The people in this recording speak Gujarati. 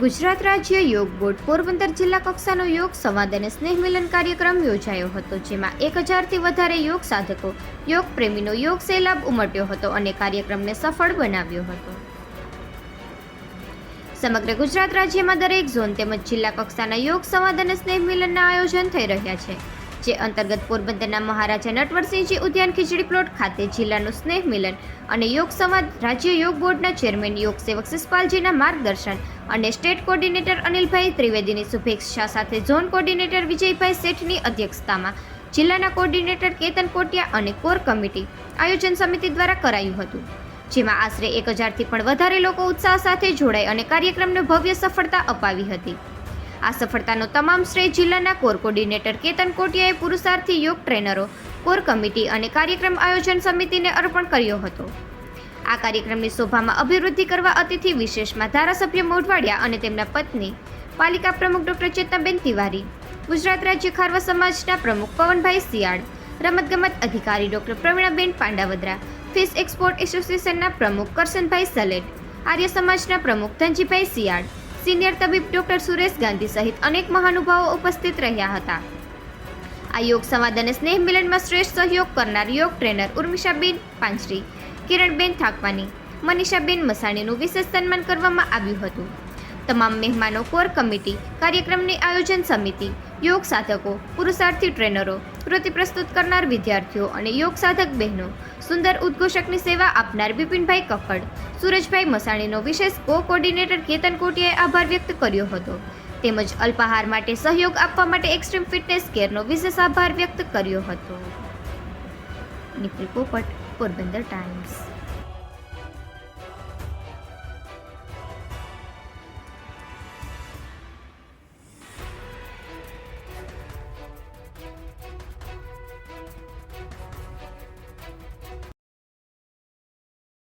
ગુજરાત રાજ્ય યોગ બોર્ડ પોરબંદર જિલ્લા કક્ષાનો યોગ સંવાદ અને સ્નેહ મિલન કાર્યક્રમ યોજાયો હતો, જેમાં એક હજારથી વધારે યોગ સાધકો, યોગ પ્રેમીનો યોગ સૈલાબ ઉમટ્યો હતો અને કાર્યક્રમને સફળ બનાવ્યો હતો. સમગ્ર ગુજરાત રાજ્યમાં દરેક ઝોન તેમજ જિલ્લા કક્ષાના યોગ સંવાદ અને સ્નેહ મિલનના આયોજન થઈ રહ્યા છે. જે અંતર્ગત પોરબંદરના મહારાજા નટવરસિંહજી ઉદ્યાન ખીચડી પ્લોટ ખાતે જિલ્લાનું સ્નેહ મિલન અને યોગ સંવાદ રાજ્ય યોગ બોર્ડના ચેરમેન યોગ સેવક શિષપાલજીના માર્ગદર્શન અને સ્ટેટ કોર્ડિનેટર અનિલભાઈ ત્રિવેદીની શુભેચ્છા સાથે ઝોન કોર્ડિનેટર વિજયભાઈ શેઠની અધ્યક્ષતામાં જિલ્લાના કોર્ડિનેટર કેતન કોટિયા અને કોર કમિટી આયોજન સમિતિ દ્વારા કરાયું હતું, જેમાં આશરે એક હજારથી પણ વધારે લોકો ઉત્સાહ સાથે જોડાઈ અને કાર્યક્રમને ભવ્ય સફળતા અપાવી હતી. આ સફળતાનો તમામ શ્રેય જિલ્લાના કોર કોર્ડિનેટર કેતન કોટિયાએ પુરુષાર્થી યોગ ટ્રેનરો, કોર કમિટી અને કાર્યક્રમ આયોજન સમિતિને અર્પણ કર્યો હતો. આ કાર્યક્રમની શોભામાં અભિવૃદ્ધિ કરવા અતિથિ વિશેષમાં ધારાસભ્ય મોઢવાડિયા અને તેમના પત્ની, પાલિકા પ્રમુખ ડોક્ટર ચેતનાબેન તિવારી, ગુજરાત રાજ્ય ખારવા સમાજના પ્રમુખ પવનભાઈ સિયાળ રમતગમત અધિકારી doctor Pravinaben Pandavadara, fish export એસોસિએશનના પ્રમુખ કરશનભાઈ સલેટ, આર્ય સમાજના પ્રમુખ ધનજીભાઈ સિયાળ સિનિયર તબીબ ડોક્ટર સુરેશ ગાંધી સહિત અનેક મહાનુભાવો ઉપસ્થિત રહ્યા હતા. આ યોગ સંવાદ અને સ્નેહ મિલનમાં શ્રેષ્ઠ સહયોગ કરનાર યોગ ટ્રેનર ઉર્મિષાબેન પાંચરી કિરણબેન થાકવાની મનીષાબેન મસાણીનું વિશેષ સન્માન કરવામાં આવ્યું હતું. તમામ મહેમાનો કોર કમિટી, કાર્યક્રમની આયોજન સમિતિ, યોગ સાધકો, પુરુષાર્થી ટ્રેનરો કૃતિ પ્રસ્તુત કરનાર વિદ્યાર્થીઓ અને યોગ સાધક બહેનો સુંદર ઉદ્ઘોષકની સેવા આપનાર બિપિનભાઈ કક્કડ. સુરજભાઈ મસાણીનો વિશેષ કો કોર્ડિનેટર કેતન કોટીએ આભાર વ્યક્ત કર્યો હતો. તેમજ અલ્પાહાર માટે સહયોગ આપવા માટે એક્સ્ટ્રીમ ફિટનેસ કેરનો વિશેષ આભાર વ્યક્ત કર્યો હતો. નિખિલ પોપટ, પોરબંદર ટાઈમ્સ